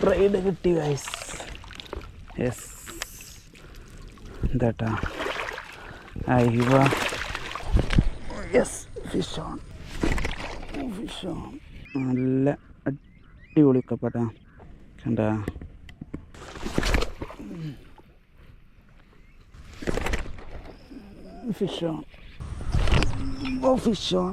സ്പ്രൈഡ് കിട്ടി guys yes എന്താട്ടാ അയ്യവ yes fish on fish on നല്ല അടിപൊളി കപ്പട്ടാ കണ്ട? Fish on oh fish on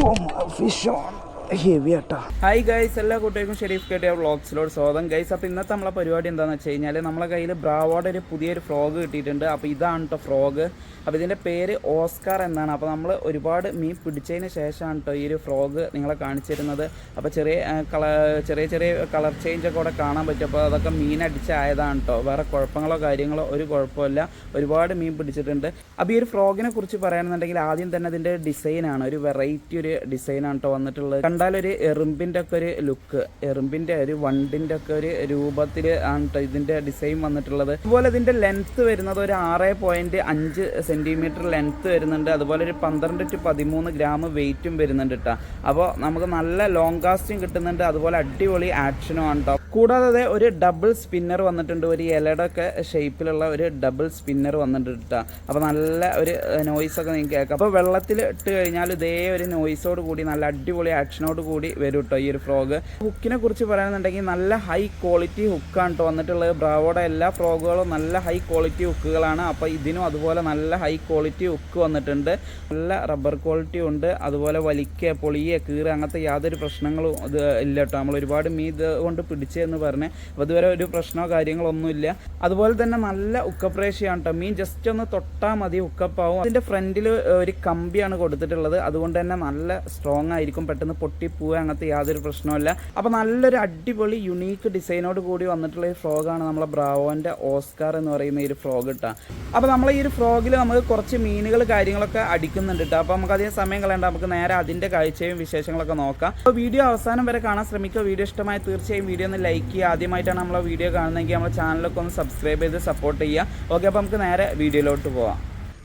oh fish on hi guys എല്ലാ കൂട്ടുകാർക്കും ഷെരീഫ് കേട്ടിയ വ്ളോഗ്സിലോട് സ്വാഗതം. ഗൈസ് അപ്പോൾ ഇന്നത്തെ നമ്മളെ പരിപാടി എന്താണെന്ന് വെച്ച് കഴിഞ്ഞാൽ നമ്മളെ കയ്യിൽ ബ്രാവോടെ ഒരു പുതിയൊരു ഫ്രോഗ് കിട്ടിയിട്ടുണ്ട്. അപ്പോൾ ഇതാണ് കേട്ടോ ഫ്രോഗ്. അപ്പോൾ ഇതിന്റെ പേര് ഓസ്കാർ എന്നാണ്. അപ്പോൾ നമ്മൾ ഒരുപാട് മീൻ പിടിച്ചതിന് ശേഷമാണ് കേട്ടോ ഈ ഒരു ഫ്രോഗ് നിങ്ങളെ കാണിച്ചിരുന്നത്. അപ്പോൾ ചെറിയ കള ചെറിയ ചെറിയ കളർ ചേഞ്ച് ഒക്കെ ഇവിടെ കാണാൻ പറ്റും. അപ്പോൾ അതൊക്കെ മീൻ അടിച്ചായതാണ് കേട്ടോ വേറെ കുഴപ്പങ്ങളോ കാര്യങ്ങളോ ഒരു കുഴപ്പമില്ല ഒരുപാട് മീൻ പിടിച്ചിട്ടുണ്ട്. അപ്പോൾ ഈ ഒരു ഫ്രോഗിനെ കുറിച്ച് പറയുകയാണെന്നുണ്ടെങ്കിൽ ആദ്യം തന്നെ അതിന്റെ ഡിസൈനാണ്. ഒരു വെറൈറ്റി ഒരു ഡിസൈനാണ് കേട്ടോ വന്നിട്ടുള്ളത്. കണ്ടാലൊരു എറുമ്പിന്റെ ഒക്കെ ഒരു ലുക്ക്. എറുമ്പിന്റെ ഒരു വണ്ടിന്റെ ഒക്കെ ഒരു രൂപത്തിൽ ആണ് ഇതിന്റെ ഡിസൈൻ വന്നിട്ടുള്ളത്. അതുപോലെ ഇതിന്റെ ലെങ്ത്ത് വരുന്നത് ഒരു ആറ് പോയിന്റ് അഞ്ച് സെന്റിമീറ്റർ ലെങ്ത്ത് വരുന്നുണ്ട്. അതുപോലെ ഒരു പന്ത്രണ്ട് ടു പതിമൂന്ന് ഗ്രാം വെയിറ്റും വരുന്നുണ്ട് കേട്ടോ അപ്പോൾ നമുക്ക് നല്ല ലോങ് കാസ്റ്റിംഗ് കിട്ടുന്നുണ്ട്. അതുപോലെ അടിപൊളി ആക്ഷനും ആണ് കേട്ടോ കൂടാതെ ഒരു ഡബിൾ സ്പിന്നർ വന്നിട്ടുണ്ട്. ഒരു ഇലയുടെ ഒക്കെ ഷേപ്പിലുള്ള ഒരു ഡബിൾ സ്പിന്നർ വന്നിട്ടുണ്ട് അപ്പോൾ നല്ല ഒരു നോയിസ് ഒക്കെ നിങ്ങൾക്ക് കേൾക്കാം. അപ്പോൾ വെള്ളത്തിൽ ഇട്ട് കഴിഞ്ഞാൽ ഇതേ ഒരു നോയിസോട് കൂടി നല്ല അടിപൊളി ആക്ഷനോട് കൂടി വരും കേട്ടോ ഈ ഒരു ഫ്രോഗ് ഹുക്കിനെ കുറിച്ച് പറയുകയാണെന്നുണ്ടെങ്കിൽ നല്ല ഹൈ ക്വാളിറ്റി ഹുക്കാണ് കേട്ടോ വന്നിട്ടുള്ളത്. ബ്രാവോടെ എല്ലാ ഫ്രോഗുകളും നല്ല ഹൈ ക്വാളിറ്റി ഹുക്കുകളാണ് അപ്പോൾ ഇതിനും അതുപോലെ നല്ല ഹൈ ക്വാളിറ്റി ഹുക്ക് വന്നിട്ടുണ്ട്. നല്ല റബ്ബർ ക്വാളിറ്റി ഉണ്ട്. അതുപോലെ വലിക്കുക പൊളിയുക കീറുക അങ്ങനത്തെ യാതൊരു പ്രശ്നങ്ങളും ഇത് ഇല്ല കേട്ടോ നമ്മൾ ഒരുപാട് മീൻ ഇത് കൊണ്ട് പിടിച്ചതെന്ന് പറഞ്ഞ്. അതുവരെ ഒരു പ്രശ്നമോ കാര്യങ്ങളൊന്നുമില്ല അതുപോലെ തന്നെ നല്ല ഉക്കപ്രേഷയാണ് കേട്ടോ മീൻ ജസ്റ്റ് ഒന്ന് തൊട്ടാൽ മതി ഉക്കപ്പാവും. അതിന്റെ ഫ്രണ്ടിൽ ഒരു കമ്പിയാണ് കൊടുത്തിട്ടുള്ളത്. അതുകൊണ്ട് തന്നെ നല്ല സ്ട്രോങ് ആയിരിക്കും. പെട്ടെന്ന് പൊട്ടിപ്പോവുക അങ്ങനത്തെ യാതൊരു പ്രശ്നമില്ല അപ്പോൾ നല്ലൊരു അടിപൊളി യുണീക്ക് ഡിസൈനോട് കൂടി വന്നിട്ടുള്ള ഈ ഫ്രോഗാണ് നമ്മളെ ബ്രാവോന്റെ ഓസ്കാർ എന്ന് പറയുന്ന ഈ ഒരു ഫ്രോഗ് ഇട്ടാ അപ്പോൾ നമ്മൾ ഈ ഒരു ഫ്രോഗിൽ നമുക്ക് കുറച്ച് മീനുകൾ കാര്യങ്ങളൊക്കെ അടിക്കുന്നുണ്ട് കേട്ടോ അപ്പോൾ നമുക്ക് അധികം സമയം കളയണ്ട. നമുക്ക് നേരെ അതിന്റെ കാഴ്ചയും വിശേഷങ്ങളൊക്കെ നോക്കാം. അപ്പോൾ വീഡിയോ അവസാനം വരെ കാണാൻ ശ്രമിക്കുക. വീഡിയോ ഇഷ്ടമായി തീർച്ചയായും വീഡിയോ ഒന്ന് ലൈക്ക് ചെയ്യുക. ആദ്യമായിട്ടാണ് നമ്മളെ വീഡിയോ കാണുന്നതെങ്കിൽ നമ്മുടെ ചാനലൊക്കെ ഒന്ന് സബ്സ്ക്രൈബ് ചെയ്ത് സപ്പോർട്ട് ചെയ്യുക. ഓക്കെ അപ്പോൾ നമുക്ക് നേരെ വീഡിയോയിലോട്ട് പോവാം.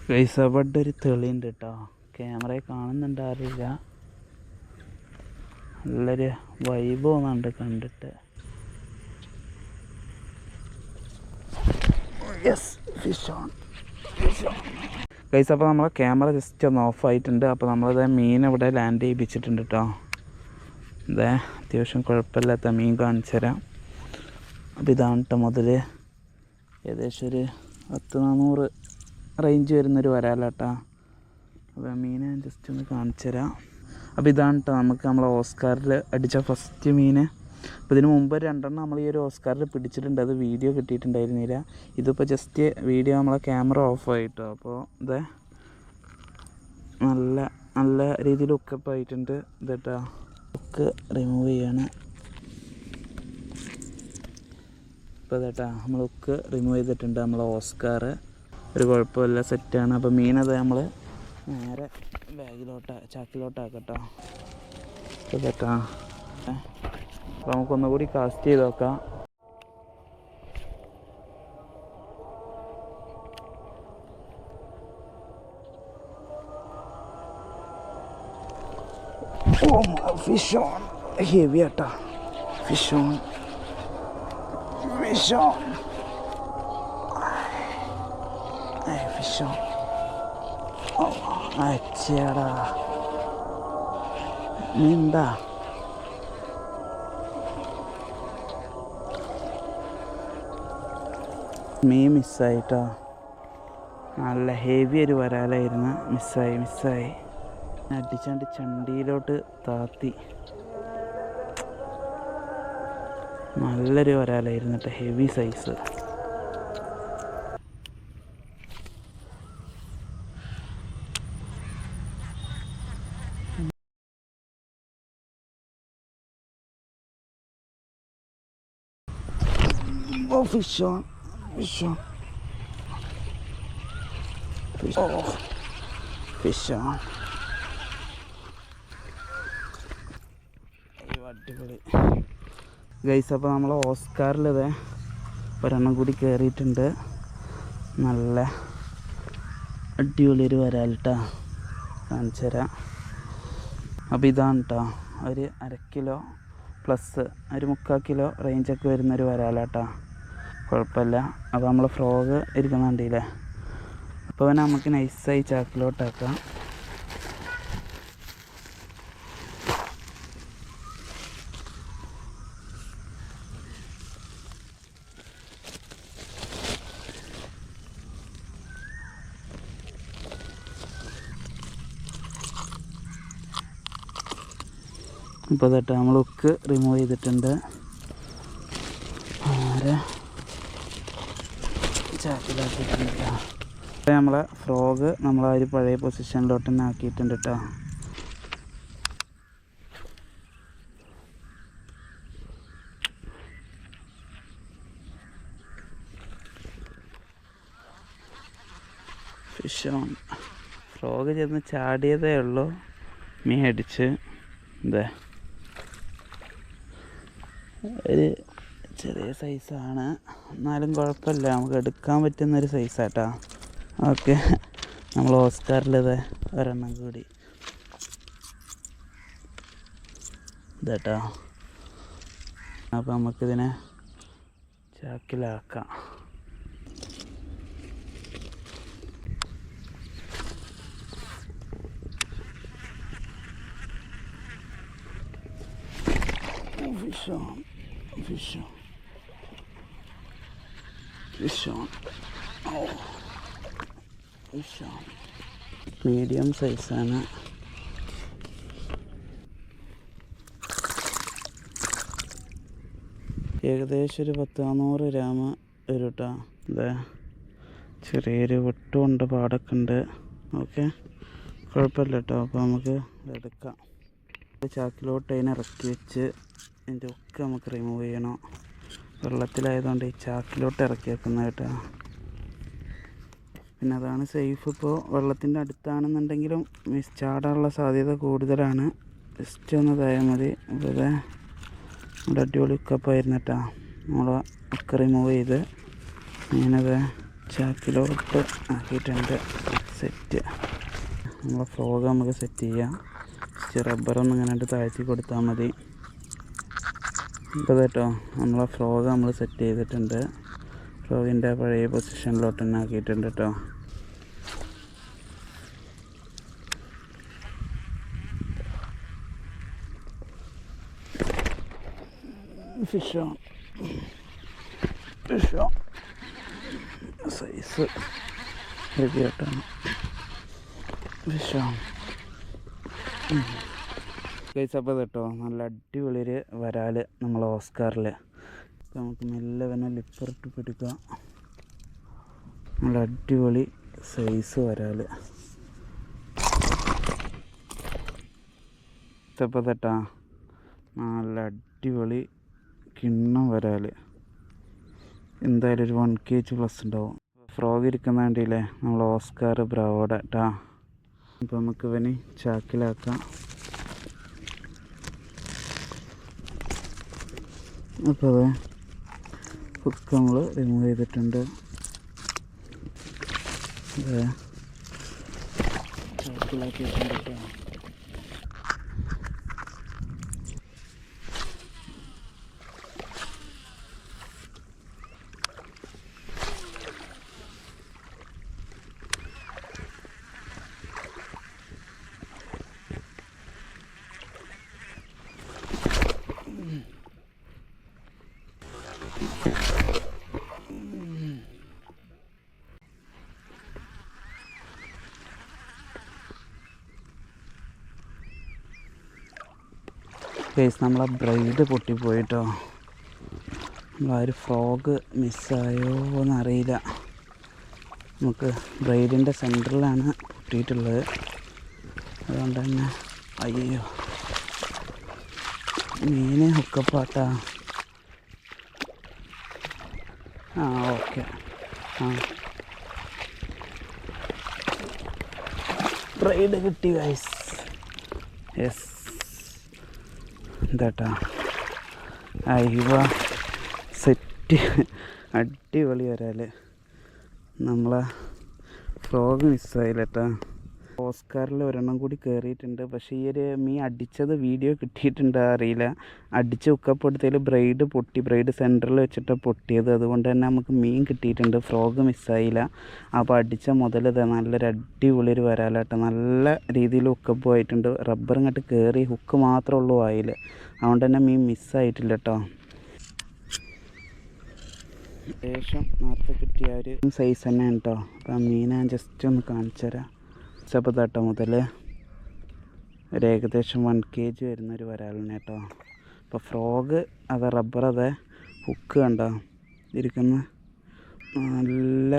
ഗൈസ് അവിടെ ഒരു തെളിയുണ്ട് കേട്ടോ ക്യാമറയിൽ കാണുന്നുണ്ട് അറിയില്ല. നല്ലൊരു വൈബ് തോന്നുന്നുണ്ട് കണ്ടിട്ട്. യെസ് അപ്പോൾ നമ്മളെ ക്യാമറ ജസ്റ്റ് ഒന്ന് ഓഫ് ആയിട്ടുണ്ട്. അപ്പോൾ നമ്മളത് മീൻ ഇവിടെ ലാൻഡ് ചെയ്യിപ്പിച്ചിട്ടുണ്ട് കേട്ടോ ഇതേ അത്യാവശ്യം കുഴപ്പമില്ലാത്ത മീൻ കാണിച്ചു തരാം. അപ്പോൾ ഇതാണ് കേട്ടോ മുതൽ ഏകദേശം ഒരു പത്ത് നാനൂറ് റേഞ്ച് വരുന്നൊരു വരാലാട്ടാ അപ്പോൾ മീൻ ഞാൻ ജസ്റ്റ് ഒന്ന് കാണിച്ചു തരാം. അപ്പോൾ ഇതാണ് കേട്ടോ നമുക്ക് നമ്മളെ ഓസ്കാറിൽ അടിച്ച ഫസ്റ്റ് മീൻ. അപ്പോൾ ഇതിന് മുമ്പ് രണ്ടെണ്ണം നമ്മൾ ഈ ഒരു ഓസ്കാറിൽ പിടിച്ചിട്ടുണ്ട്. അത് വീഡിയോ കിട്ടിയിട്ടുണ്ടായിരുന്നില്ല. ഇതിപ്പോൾ ജസ്റ്റ് വീഡിയോ നമ്മളെ ക്യാമറ ഓഫ് അപ്പോൾ ഇത് നല്ല നല്ല രീതിയിൽ ഉക്കപ്പായിട്ടുണ്ട് ഇതേട്ടാ ഉക്ക് റിമൂവ് ചെയ്യാണ്. ഇപ്പോൾ ഇതേട്ടാ നമ്മളൊക്കെ റിമൂവ് ചെയ്തിട്ടുണ്ട് നമ്മൾ ഓസ്കാർ ഒരു കുഴപ്പമില്ല സെറ്റാണ് അപ്പോൾ മീനത് നമ്മൾ നേരെ ബാഗിലോട്ട് ചാക്കിലോട്ടാക്കട്ടോ ഇപ്പോൾ ഇതേട്ടാ അപ്പോൾ നമുക്കൊന്നുകൂടി കാസ്റ്റ് ചെയ്ത് നോക്കാം. ഫിഷ് ഓൺ ഹെവി ആട്ടാ. Fish on fish on fish on അച്ചേടാ. നീന്താ? മീൻ മിസ്സായിട്ടോ നല്ല ഹെവി ഒരു വരാലായിരുന്നു. മിസ്സായി മിസ്സായി അടിച്ചാണ്ട് ചണ്ടിയിലോട്ട് താത്തി. നല്ലൊരു വരാലായിരുന്നു കേട്ടോ ഹെവി സൈസ് ഫിഷോ ഫിഷോ ഫിഷോ അടിപൊളി. ഗൈസ് അപ്പോൾ നമ്മൾ ഓസ്കാറിലിത് ഒരെണ്ണം കൂടി കയറിയിട്ടുണ്ട് നല്ല അടിപൊളി ഒരു വരാലിട്ടാ കാണിച്ചു തരാം. അപ്പോൾ ഇതാണ് കേട്ടോ ഒരു അര കിലോ പ്ലസ് ഒരു മുക്കാൽ കിലോ റേഞ്ചൊക്കെ വരുന്നൊരു വരാലാട്ടാ. കുഴപ്പമില്ല. അപ്പോൾ നമ്മൾ ഫ്രോഗ് ഇരിക്കുന്ന വണ്ടിയില്ലേ അപ്പോൾ നമുക്ക് നൈസായി ചാക്കിലോട്ടാക്കാം. ഇപ്പോൾ തട്ട് നമ്മൾ ഉക്ക് റിമൂവ് ചെയ്തിട്ടുണ്ട്. ആരെ? നമ്മളെ ഫ്രോഗ് നമ്മൾ ആ ഒരു പഴയ പൊസിഷനിലോട്ട് തന്നെ ആക്കിയിട്ടുണ്ട് കേട്ടോ ഫിഷ് ഫ്രോഗ് ചെന്ന് ചാടിയതേ ഉള്ളൂ. മീൻ അടിച്ച്. എന്താ ഒരു ചെറിയ സൈസാണ്. എന്നാലും കുഴപ്പമില്ല. നമുക്ക് എടുക്കാൻ പറ്റുന്നൊരു സൈസാട്ടാ. ഓക്കെ. നമ്മൾ ഓസ്കാറിലത് ഒരെണ്ണം കൂടി. ഇതാട്ടോ. അപ്പോൾ നമുക്കിതിനെ ചാക്കിലാക്കാം. fish on, fish on. Oh, fish on. Medium സൈസാണ് ഏകദേശം ഒരു പത്ത് നാനൂറ് ഗ്രാം വരും കേട്ടോ അതെ ചെറിയൊരു വെട്ടുമുണ്ട് പാടൊക്കെ ഉണ്ട്. ഓക്കെ. കുഴപ്പമില്ല കേട്ടോ. അപ്പോൾ നമുക്ക് എടുക്കാം. ചാക്കിലോട്ട് അതിനെ ഇറക്കി വെച്ച് ഇതിന്റെ ഒക്കെ നമുക്ക് റിമൂവ് ചെയ്യണം. വെള്ളത്തിലായതുകൊണ്ട് ഈ ചാക്കിലോട്ട് ഇറക്കി വെക്കുന്നത് കേട്ടോ. പിന്നെ അതാണ് സേഫ് ഇപ്പോൾ വെള്ളത്തിന്റെ അടുത്താണെന്നുണ്ടെങ്കിലും മിസ് ചാടാനുള്ള സാധ്യത കൂടുതലാണ്. ജസ്റ്റ് ഒന്ന് ഇതായാൽ മതി. ഇവിടെ നമ്മുടെ അടിപൊളി ഉക്കപ്പായിരുന്നു കേട്ടോ. നമ്മൾ ഒക്കെ റിമൂവ് ചെയ്ത് ഇങ്ങനത് ചാക്കിലോട്ട് ആക്കിയിട്ടുണ്ട്. സെറ്റ് നമ്മളെ ഫ്രോഗ് നമുക്ക് സെറ്റ് ചെയ്യാം. റബ്ബറൊന്നും ഇങ്ങനെ താഴ്ത്തി കൊടുത്താൽ മതി. ഇപ്പോൾ കേട്ടോ നമ്മളെ ഫ്രോഗ് നമ്മൾ സെറ്റ് ചെയ്തിട്ടുണ്ട്. ഫ്രോഗിന്റെ പഴയ പൊസിഷനിലോട്ട് തന്നെ ആക്കിയിട്ടുണ്ട് കേട്ടോ. ഫിഷോ ഫിഷോ സൈസ് ഹെവി ഫിഷോ കഴിച്ചപ്പോൾ കേട്ടോ നല്ല അടിപൊളി ഒരു വരാൽ നമ്മൾ ഓസ്കാറിൽ നമുക്ക് മെല്ലെ തന്നെ ലിപ്പറിട്ട് പിടിക്കാം. നല്ല അടിപൊളി സൈസ് വരാൽ ഇപ്പം തട്ടാ നല്ല അടിപൊളി കിണ്ണം വരാൽ എന്തായാലും ഒരു വൺ കെ ജി പ്ലസ് ഉണ്ടാവും. ഫ്രോഗ് ഇരിക്കുന്ന വേണ്ടിയില്ലേ നമ്മൾ ഓസ്കാർ ബ്രാവോഡ അപ്പോൾ നമുക്ക് ഇവന് ചാക്കിലാക്കാം. അപ്പോൾ അതെ ഹുക്ക് നമ്മൾ റിമൂവ് ചെയ്തിട്ടുണ്ട് ചാക്കിലാക്കിയിട്ടുണ്ട് കേട്ടോ കേസ് നമ്മളെ ബ്രൈഡ് പൊട്ടിപ്പോയിട്ടോ നമ്മളാ ഒരു ഫ്രോഗ് മിസ്സായോ എന്നറിയില്ല നമുക്ക് ബ്രൈഡിന്റെ സെന്ററിലാണ് പൊട്ടിയിട്ടുള്ളത്. അതുകൊണ്ട് തന്നെ അയ്യോ മീനെ ഹുക്കപ്പാട്ടാ ആ ഓക്കെ. ആ. റൈഡ് കിട്ടി ഗൈസ് യെസ് എന്താട്ടാ? അയ്യവ സെറ്റ് അടിപൊളി വരാൽ. നമ്മളെ ഫ്രോഗ് മിസ്സായില്ലേട്ടാ. ഓസ്കാറിൽ ഒരെണ്ണം കൂടി കയറിയിട്ടുണ്ട് പക്ഷേ ഈ ഒരു മീൻ അടിച്ചത് വീഡിയോ കിട്ടിയിട്ടുണ്ട് അറിയില്ല. അടിച്ച് ഉക്കപ്പെടുത്തതിൽ ബ്രൈഡ് പൊട്ടി ബ്രൈഡ് സെന്ററിൽ വെച്ചിട്ട് പൊട്ടിയത്. അതുകൊണ്ട് തന്നെ നമുക്ക് മീൻ കിട്ടിയിട്ടുണ്ട്. ഫ്രോഗ് മിസ്സായില്ല. അപ്പോൾ അടിച്ച മുതൽ ഇത് നല്ലൊരു അടിപൊളി ഒരു വരാലാട്ടോ. നല്ല രീതിയിൽ ഹുക്കപ്പ് റബ്ബർ ഇങ്ങോട്ട് കയറി ഹുക്ക് മാത്രമേ ഉള്ളൂ ആയിൽ അതുകൊണ്ട് തന്നെ മീൻ മിസ്സായിട്ടില്ല കേട്ടോ ശേഷം നേരത്തെ കിട്ടിയ ഒരു സൈസ് തന്നെയാണ് കേട്ടോ അപ്പോൾ ആ മീൻ ഞാൻ ജസ്റ്റ് ഒന്ന് കാണിച്ചു തരാം ചപ്പത്താട്ട മുതൽ ഒരു ഏകദേശം വൺ കെ ജി വരുന്നൊരു വരാലിനെ കേട്ടോ. അപ്പോൾ ഫ്രോഗ് അത് റബ്ബർ അതെ ഹുക്ക് കണ്ടോ? ഇരിക്കുന്ന. നല്ല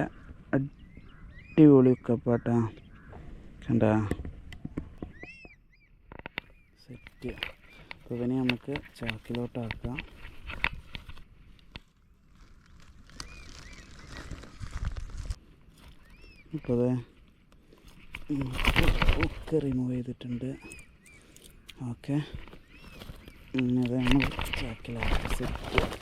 അടിപൊളി ഹുക്കപ്പാട്ടോ കണ്ടോ? സെറ്റ് അപ്പോൾ ഇവനെ നമുക്ക് ചാക്കിലോട്ടാക്കാം ഇപ്പോൾ ഒക്കെ റിമൂവ് ചെയ്തിട്ടുണ്ട്. ഓക്കെ അതാണ് ചാക്കിലാക്കി സെറ്റ്